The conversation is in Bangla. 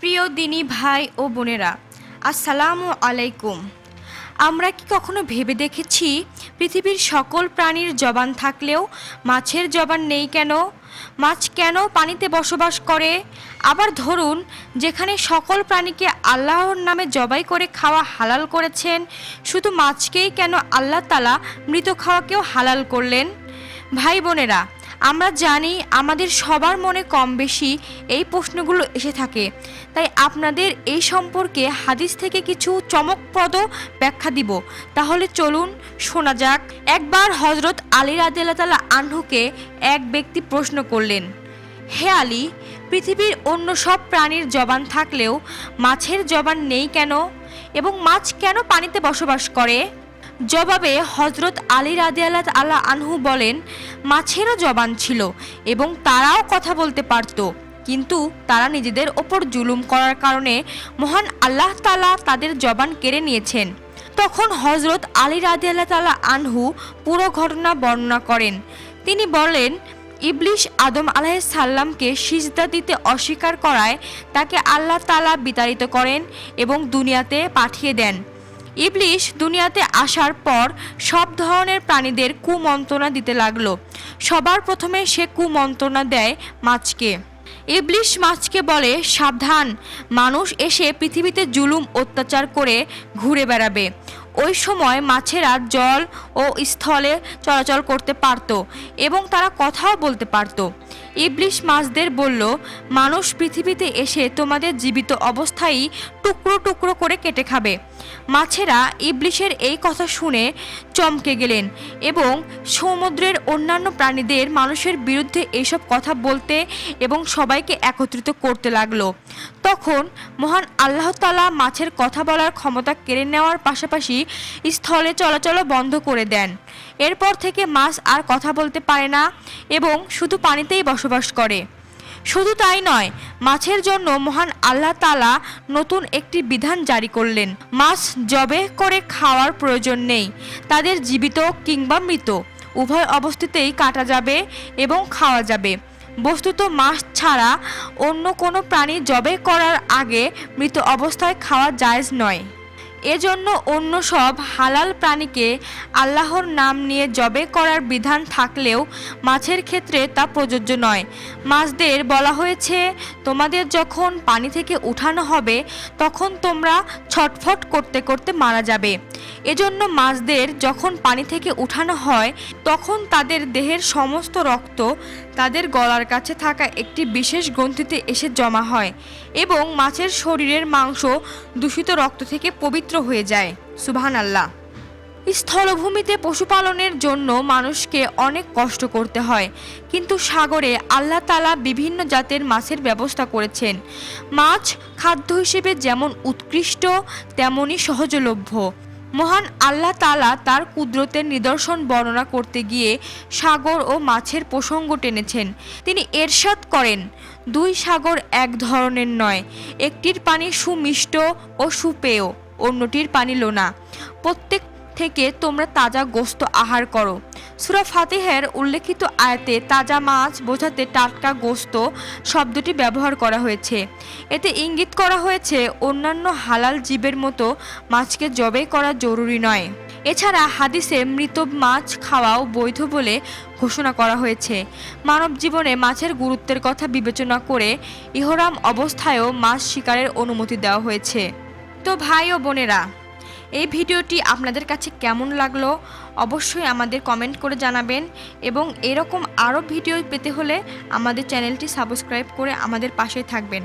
প্রিয় দিনী ভাই ও বোনেরা, আসসালামু আলাইকুম। আমরা কি কখনো ভেবে দেখেছি পৃথিবীর সকল প্রাণীর জবান থাকলেও মাছের জবান নেই কেন? মাছ কেন পানিতে বসবাস করে? আবার ধরুন, যেখানে সকল প্রাণীকে আল্লাহর নামে জবাই করে খাওয়া হালাল করেছেন, শুধু মাছকেই কেন আল্লাহ তালা মৃত খাওয়াকেও হালাল করলেন? ভাই বোনেরা আমরা জানি আমাদের সবার মনে কম বেশি এই প্রশ্নগুলো এসে থাকে। তাই আপনাদের এই সম্পর্কে হাদিস থেকে কিছু চমকপ্রদ ব্যাখ্যা দিব। তাহলে চলুন শোনা যাক। একবার হজরত আলী রাদিয়াল্লাহ আনহুকে এক ব্যক্তি প্রশ্ন করলেন, হে আলী, পৃথিবীর অন্য সব প্রাণীর জবান থাকলেও মাছের জবান নেই কেন? এবং মাছ কেন পানিতে বসবাস করে? জবাবে হজরত আলী রাদিয়াল্লাহ আল্লাহ আনহু বলেন, মাছেরও জবান ছিল এবং তারাও কথা বলতে পারত, কিন্তু তারা নিজেদের ওপর জুলুম করার কারণে মহান আল্লাহ তালা তাদের জবান কেড়ে নিয়েছেন। তখন হজরত আলী রাদিয়াল্লাহ তালা আনহু পুরো ঘটনা বর্ণনা করেন। তিনি বলেন, ইবলিশ আদম আলাইসাল্লামকে সিজদা দিতে অস্বীকার করায় তাকে আল্লাহ তালা বিতাড়িত করেন এবং দুনিয়াতে পাঠিয়ে দেন। ইবলিশ দুনিয়াতে আসার পর সব ধরনের প্রাণীদের কুমন্ত্রণা দিতে লাগল। সবার প্রথমে সে কুমন্ত্রণা দেয় মাছকে। ইবলিশ মাছকে বলে, সাবধান, মানুষ এসে পৃথিবীতে জুলুম, অত্যাচার করে ঘুরে বেড়াবে। ওই সময় মাছেরা জল ও স্থলে চলাচল করতে পারত এবং তারা কথাও বলতে পারত। ইবলিশ মাছদের বলল, মানুষ পৃথিবীতে এসে তোমাদের জীবিত অবস্থায় টুকরো টুকরো করে কেটে খাবে। মাছেরা ইবলিশের এই কথা শুনে চমকে গেলেন এবং সমুদ্রের অন্যান্য প্রাণীদের মানুষের বিরুদ্ধে এইসব কথা বলতে এবং সবাইকে একত্রিত করতে লাগল। তখন মহান আল্লাহ তালা মাছের কথা বলার ক্ষমতা কেড়ে নেওয়ার পাশাপাশি স্থলে চলাচলও বন্ধ করে দেন। এরপর থেকে মাছ আর কথা বলতে পারে না এবং শুধু পানিতেই বসবাস করে। শুধু তাই নয়, মাছের জন্য মহান আল্লাহ তালা নতুন একটি বিধান জারি করলেন। মাছ জবে করে খাওয়ার প্রয়োজন নেই, তাদের জীবিত কিংবা মৃত। উভয় অবস্থাতেই কাটা যাবে এবং খাওয়া যাবে। বস্তুত মাছ ছাড়া অন্য কোনো প্রাণী জবে করার আগে মৃত অবস্থায় খাওয়া জায়েজ নয়। এজন্য অন্য সব হালাল প্রাণীকে আল্লাহর নাম নিয়ে জবে করার বিধান থাকলেও মাছের ক্ষেত্রে তা প্রযোজ্য নয়। মাছদের বলা হয়েছে, তোমাদের যখন পানি থেকে উঠানো হবে, তখন তোমরা ছটফট করতে করতে মারা যাবে। এজন্য মাছদের যখন পানি থেকে উঠানো হয়, তখন তাদের দেহের সমস্ত রক্ত তাদের গলার কাছে থাকা একটি বিশেষ গ্রন্থিতে এসে জমা হয় এবং মাছের শরীরের মাংস দূষিত রক্ত থেকে পবিত্র হয়ে যায়। সুবহান আল্লাহ স্থলভূমিতে পশুপালনের জন্য মানুষকে অনেক কষ্ট করতে হয়, কিন্তু সাগরে আল্লাহ তালা বিভিন্ন জাতের মাছের ব্যবস্থা করেছেন। মাছ খাদ্য হিসেবে যেমন উৎকৃষ্ট, তেমনই সহজলভ্য। মহান আল্লাহ তালা তার কুদরতের নিদর্শন বর্ণনা করতে গিয়ে সাগর ও মাছের প্রসঙ্গ টেনেছেন। তিনি এরশাদ করেন, দুই সাগর এক ধরনের নয়, একটির পানি সুমিষ্ট ও সুপেয়, অন্যটির পানি লোনা। প্রত্যেক থেকে তোমরা তাজা গোস্ত আহার করো। সুরা ফাতেহের উল্লেখিত আয়াতে তাজা মাছ, বোঝাতে টাটকা গোস্ত শব্দটি ব্যবহার করা হয়েছে। এতে ইঙ্গিত করা হয়েছে, অন্যান্য হালাল জীবের মতো মাছকে জবে করা জরুরি নয়। এছাড়া হাদিসে মৃত মাছ খাওয়াও বৈধ বলে ঘোষণা করা হয়েছে। মানব জীবনে মাছের গুরুত্বের কথা বিবেচনা করে ইহরাম অবস্থায়ও মাছ শিকারের অনুমতি দেওয়া হয়েছে। তো ভাই ও বোনেরা, এই ভিডিওটি আপনাদের কাছে কেমন লাগল? অবশ্যই আমাদের কমেন্ট করে জানাবেন এবং এরকম আরও ভিডিও পেতে হলে আমাদের চ্যানেলটি সাবস্ক্রাইব করে আমাদের পাশে থাকবেন।